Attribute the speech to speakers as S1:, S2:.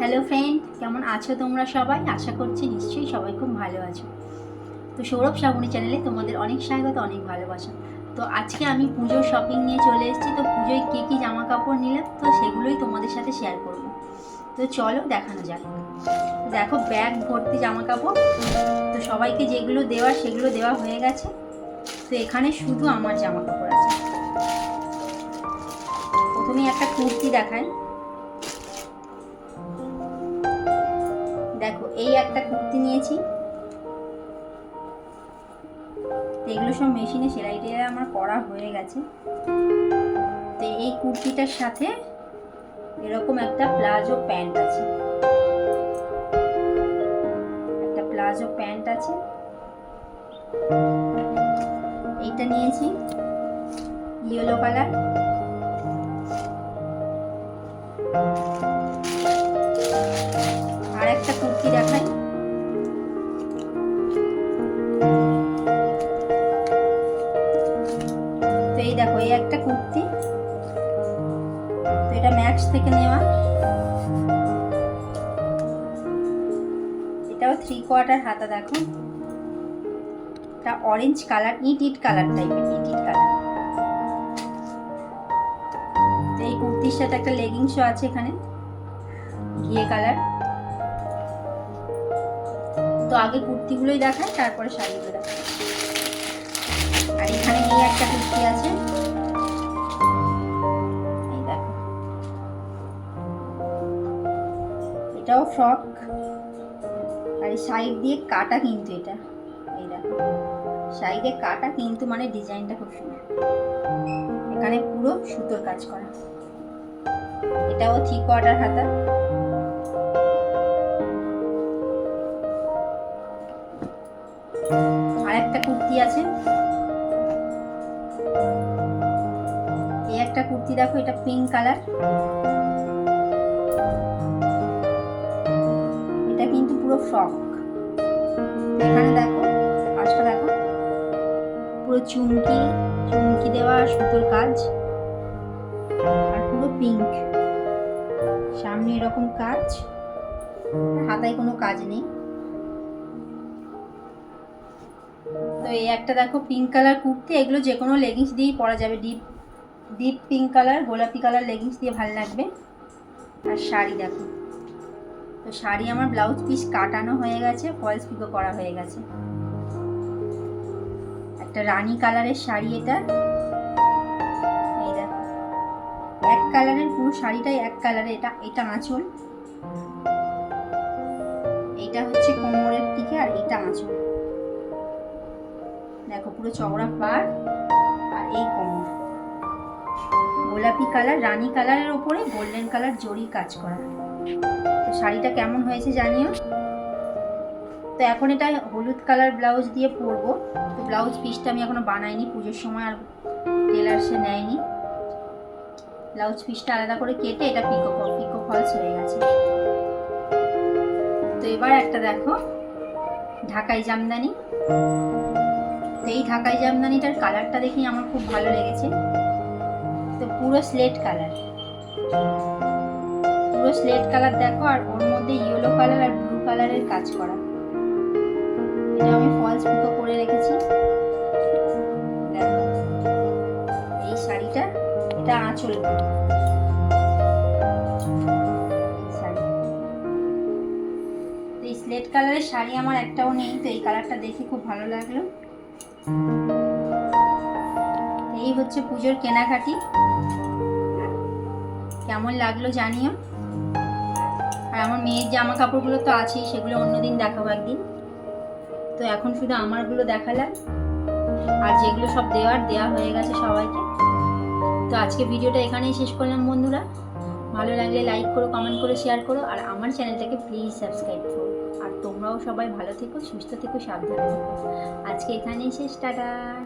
S1: Hello friend কেমন আছো তোমরা সবাই? আশা করছি নিশ্চয়ই সবাই খুব ভালো আছো। তো সৌরভ শ্রাবণী চ্যানেলে তোমাদের অনেক স্বাগত, অনেক ভালোবাসা। তো আজকে আমি পুজোর শপিং নিয়ে চলে এসেছি। তো পুজোয় কী কী জামা কাপড় নিলাম? তো সেগুলোই তোমাদের সাথে শেয়ার করব। তো চলো দেখানো যাক। দেখো ব্যাগ ভর্তি জামা কাপড় তো সবাইকে যেগুলো দেওয়ার সেগুলো দেওয়া হয়ে গেছে। তো এখানে শুধু আমার জামা কাপড় আছে। প্রথমে একটা কুর্তি দেখায় এই একটা কুর্তি নিয়েছি। তো এগুলো সব মেশিনে সেলাই টেলাই আমার করা হয়ে গেছে। তো এই কুর্তিটার সাথে এরকম একটা প্লাজো প্যান্ট আছে। একটা প্লাজো প্যান্ট আছে। এইটা নিয়েছি। Yellow colour. এই দেখো, এই একটা কুর্তি। তো এটা ম্যাক্স থেকে নেওয়া। এটাও থ্রি কোয়ার্টার হাতা, দেখো। এটা অরেঞ্জ কালার ইট ইট কালার টাইপের ইট ইট কালার এই কুর্তির সাথে একটা লেগিংসও আছে এখানে, ঘিয়ে কালার তো আগে কুর্তিগুলোই দেখায় তারপরে শাড়িগুলো দেখায় আর এখানে এই একটা কুর্তি আছে। এই দেখো। এটাও ফ্রক। আর এই সাইড দিয়ে কাটা কিন্তু এটা। এই দেখো। সাইডে কাটা কিন্তু মানে ডিজাইনটা খুব সুন্দর। এখানে পুরো সুতোর কাজ করা। এটাও থ্রি কোয়ার্টার হাতা। আর একটা কুর্তি আছে। একটা কুর্তি দেখো, এটা পিঙ্ক কালার এটা কিন্তু পুরো ফ্রক এখানে দেখো, কাজটা দেখো। পুরো চুমকি চুমকি দেওয়া সুতোর কাজ। আর পুরো পিঙ্ক সামনে এরকম কাজ। হাতায় কোনো কাজ নেই। তো এই একটা দেখো পিঙ্ক কালার কুর্তি। এগুলো যে কোনো লেগিংস দিয়েই পরা যাবে। ডিপ ডিপ পিঙ্ক কালার গোলাপি কালার লেগিংস দিয়ে ভালো লাগবে। আর শাড়ি দেখো। তো শাড়ি আমার ব্লাউজ পিস কাটানো হয়ে গেছে ফলস পিকো করা হয়ে গেছে। একটা রানী কালারের শাড়ি এটা। এই দেখো। এক কালারের পুরো শাড়িটাই এক কালারে এটা এটা আঁচল। এইটা হচ্ছে কোমরের দিকে আর এটা আঁচল। দেখো, পুরো চওড়া পার আর এই কোমর। গোলাপি কালার, রানী কালারের ওপরে গোল্ডেন কালার জরি কাজ করা। তো শাড়িটা কেমন হয়েছে জানিও? তো এখন এটা হলুদ কালার ব্লাউজ দিয়ে পরবো। তো ব্লাউজ পিসটা আমি এখনও বানাইনি, পুজোর সময় আর টেলার সে নেয়নি। ব্লাউজ পিসটা আলাদা করে কেটে এটা পিকো পিকো ফলস হয়ে গেছে। তো এবার একটা দেখো, ঢাকাই জামদানি। তো এই ঢাকাই জামদানিটার কালারটা দেখি আমার খুব ভালো লেগেছে। পুরো স্লেট কালার পুরো স্লেট কালার দেখো আর ওর মধ্যে ইয়েলো কালার আর ব্লু কালারের কাজ করা। এটা আমি ফলস পিকো করে রেখেছি। দেখো, এই শাড়িটা, এটা আঁচল এই স্লেট কালারের শাড়ি আমার একটাও নেই, তো এই কালারটা দেখে খুব ভালো লাগল। এই হচ্ছে পুজোর কেনাকাটি। কেমন লাগল জানিও। আর আমার মেয়ের জামা কাপড়গুলো তো আছেই, সেগুলো অন্যদিন দেখাবো একদিন। তো এখন শুধু আমারগুলো দেখালাম। আর যেগুলো সব দেওয়ার, দেওয়া হয়ে গেছে সবাইকে। তো আজকে ভিডিওটা এখানেই শেষ করলাম বন্ধুরা। ভালো লাগলে লাইক করো কমেন্ট করো শেয়ার করো। আর আমার চ্যানেলটাকে প্লিজ সাবস্ক্রাইব করো। আর তোমরাও সবাই ভালো থেকো, সুস্থ থেকো, সাবধানে থেকো। আজকে এখানেই শেষ, টাটা।